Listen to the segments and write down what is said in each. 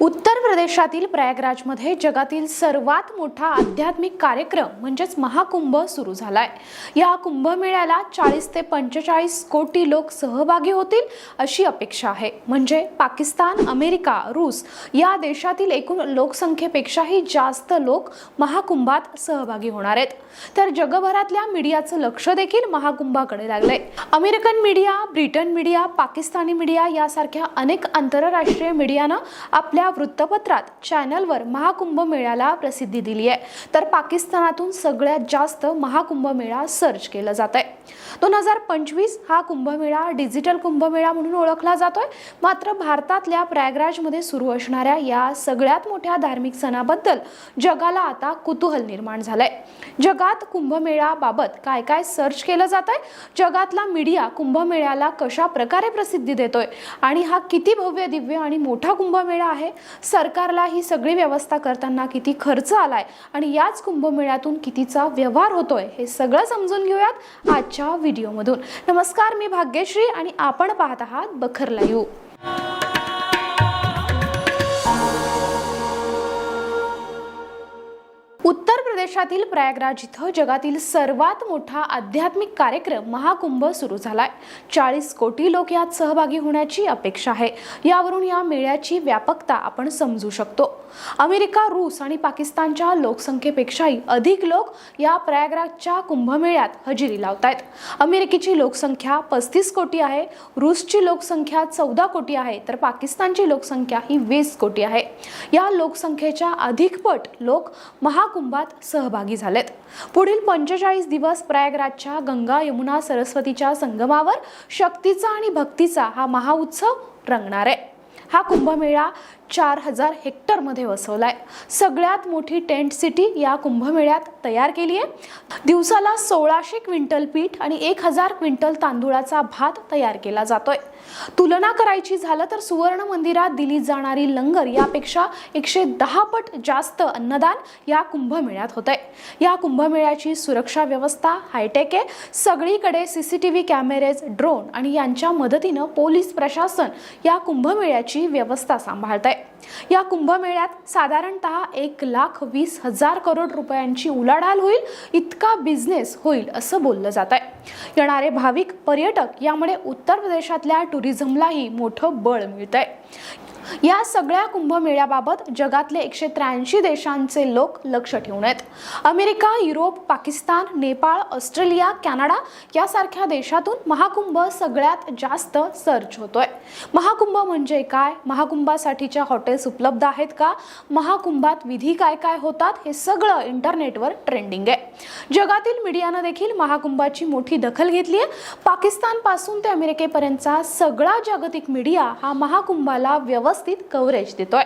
उत्तर प्रदेशातील प्रयागराजमध्ये जगातील सर्वात मोठा आध्यात्मिक कार्यक्रम म्हणजेच महाकुंभ सुरू झालाय. या कुंभमेळ्याला चाळीस ते पंचेचाळीस कोटी लोक सहभागी होतील अशी अपेक्षा आहे. म्हणजे पाकिस्तान अमेरिका रूस या देशातील एकूण लोकसंख्येपेक्षाही जास्त लोक महाकुंभात सहभागी होणार आहेत. तर जगभरातल्या मीडियाचं लक्ष देखील महाकुंभाकडे लागलंय. American media Britain media Pakistani media यासारख्या अनेक आंतरराष्ट्रीय मीडियानं आपल्या वृत्तपत्रात चॅनलवर महाकुंभ मेळ्याला प्रसिद्धी दिली आहे तर पाकिस्तानातून सगळ्यात जास्त महाकुंभ मेळा सर्च केलं जात आहे दोन हजार पंचवीस हा कुंभमेळा डिजिटल कुंभमेळा म्हणून ओळखला जातोय. मात्र भारतातल्या प्रयागराजमध्ये सुरू असणाऱ्या या सगळ्यात मोठ्या धार्मिक सणाबद्दल जगाला आता कुतूहल निर्माण झालंय. जगात कुंभमेळ्याबाबत काय काय सर्च केलं जात आहे जगातला मीडिया कुंभमेळ्याला कशा प्रकारे प्रसिद्धी देतोय? आणि हा किती भव्य दिव्य आणि मोठा कुंभमेळा आहे? सरकारला ही सगळी व्यवस्था करताना किती खर्च आलाय? आणि याच कुंभमेळ्यातून कितीचा व्यवहार होतोय? हे सगळं समजून घेऊयात आजच्या व्हिडिओमधून. नमस्कार मी भाग्यश्री आणि आपण पाहत आहात बखर लाईव्ह. उत्तर प्रदेशातील प्रयागराज इथं जगातील सर्वात मोठा आध्यात्मिक कार्यक्रम महाकुंभ सुरू झालाय. चाळीस कोटी लोक यात सहभागी होण्याची अपेक्षा आहे. यावरून या मेळ्याची व्यापकता आपण समजू शकतो. अमेरिका रूस आणि पाकिस्तानच्या लोकसंख्येपेक्षाही अधिक लोक या प्रयागराजच्या कुंभमेळ्यात हजेरी लावत आहेत अमेरिकेची लोकसंख्या पस्तीस कोटी आहे रूसची लोकसंख्या चौदा कोटी आहे तर पाकिस्तानची लोकसंख्या ही वीस कोटी आहे. या लोकसंख्येच्या अधिकपट लोक महाकुंभात सहभागी झालेत. पुढील पंचेचाळीस दिवस प्रयागराजच्या गंगा यमुना सरस्वतीच्या संगमावर शक्तीचा आणि भक्तीचा हा महाउत्सव रंगणार आहे. हा कुंभमेळा चार हजार हेक्टरमध्ये वसवलाय. सगळ्यात मोठी टेंट सिटी या कुंभमेळ्यात तयार केली आहे दिवसाला सोळाशे क्विंटल पीठ आणि एक हजार क्विंटल तांदूळाचा भात तयार केला जातोय. तुलना करायची झालं तर सुवर्ण मंदिरात दिली जाणारी लंगर यापेक्षा एकशे दहा पट जास्त अन्नदान या कुंभमेळ्यात होत आहे या कुंभमेळ्याची सुरक्षा व्यवस्था हायटेक आहे. सगळीकडे C C T V cameras drone आणि यांच्या मदतीनं पोलीस प्रशासन या कुंभमेळ्याची व्यवस्था सांभाळत आहे या कुंभमेळ्यात साधारणतः एक लाख वीस हजार करोड रुपयांची उलाढाल होईल इतका बिझनेस होईल असं बोललं जात आहे. येणारे भाविक पर्यटक यामुळे उत्तर प्रदेशातल्या टुरिझमलाही मोठं बळ मिळतंय. या सगळ्या कुंभमेळ्याबाबत जगातले एकशे त्र्याऐंशी देशांचे लोक लक्ष ठेवून आहेत. America Europe Pakistan Nepal Australia Canada यासारख्या देशातून महाकुंभ सगळ्यात जास्त सर्च होतोय. महाकुंभ म्हणजे काय? महाकुंभासाठीच्या हॉटेल्स उपलब्ध आहेत का? महाकुंभात विधी काय काय होतात? हे सगळं इंटरनेटवर ट्रेंडिंग आहे. जगातील मीडियानं देखील महाकुंभाची मोठी दखल घेतली आहे. पाकिस्तानपासून ते अमेरिकेपर्यंतचा सगळा जागतिक मीडिया हा महाकुंभाला व्यवस्थित कव्हरेज देतोय.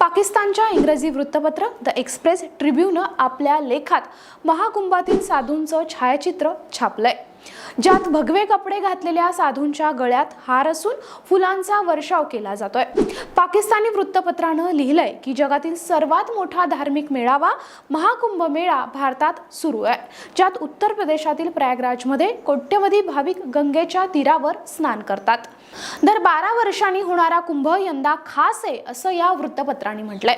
पाकिस्तानच्या इंग्रजी वृत्तपत्र द एक्सप्रेस ट्रिब्यूनं आपल्या लेखात महाकुंभातील साधूंचं छायाचित्र छापलंय. ज्यात भगवे कपडे घातलेल्या साधूंच्या गळ्यात हार असून फुलांचा वर्षाव केला जातोय. पाकिस्तानी वृत्तपत्रानं लिहिलंय की जगातील सर्वात मोठा धार्मिक मेळावा महाकुंभ मेळा भारतात सुरू आहे. ज्यात उत्तर प्रदेशातील प्रयागराजमध्ये कोट्यवधी भाविक गंगेच्या तीरावर स्नान करतात. दर बारा वर्षांनी होणारा कुंभ यंदा खास आहे असं या वृत्तपत्रांनी म्हटलंय.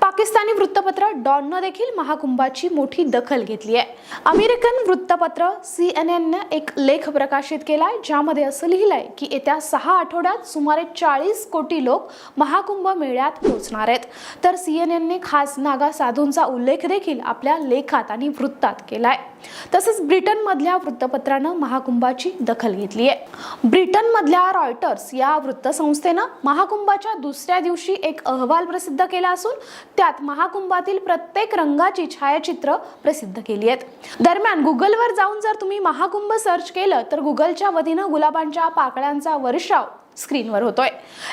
पाकिस्तानी वृत्तपत्र डॉननं देखील महाकुंभाची मोठी दखल घेतली आहे. अमेरिकन वृत्तपत्र सी एन एननं एक लेख प्रकाशित केलाय ज्यामध्ये असं लिहिलंय की येत्या सहा आठवड्यात सुमारे चाळीस कोटी लोक महाकुंभ मेळ्यात पोहोचणार आहेत. तर सी एन एनने खास नागा साधूंचा उल्लेख देखील आपल्या लेखात आणि वृत्तात केलाय. तसंच ब्रिटनमधल्या वृत्तपत्रानं महाकुंभाची दखल घेतली आहे. ब्रिटनमधल्या रॉयटर्स या वृत्तसंस्थेनं महाकुंभाच्या दुसऱ्या दिवशी एक अहवाल प्रसिद्ध केला असून त्यात महाकुंभातील प्रत्येक रंगाची छायाचित्र प्रसिद्ध केली आहेत. दरम्यान गुगलवर जाऊन जर तुम्ही महाकुंभ सर्च केलं तर गुगलच्या वतीनं गुलाबांच्या पाकळ्यांचा वर्षाव स्क्रीनवर होतोय.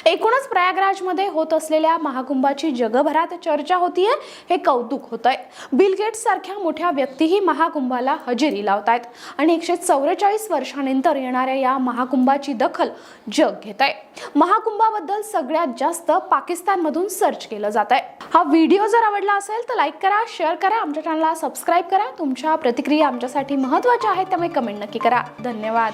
एकूणच प्रयागराजमध्ये होत असलेल्या महाकुंभाची जगभरात चर्चा होतीये हे कौतुक होतंय. आहे बिल गेट्स सारख्या मोठ्या व्यक्तीही महाकुंभाला हजेरी लावत आहेत आणि एकशे चौवेचाळीस वर्षानंतर येणाऱ्या या महाकुंभाची दखल जग घेत आहे महाकुंभाबद्दल सगळ्यात जास्त पाकिस्तानमधून सर्च केलं जात आहे हा व्हिडिओ जर आवडला असेल तर लाईक करा शेअर करा आमच्या चॅनलला सबस्क्राईब करा. तुमच्या प्रतिक्रिया आमच्यासाठी महत्त्वाच्या आहेत त्यामुळे कमेंट नक्की करा. धन्यवाद.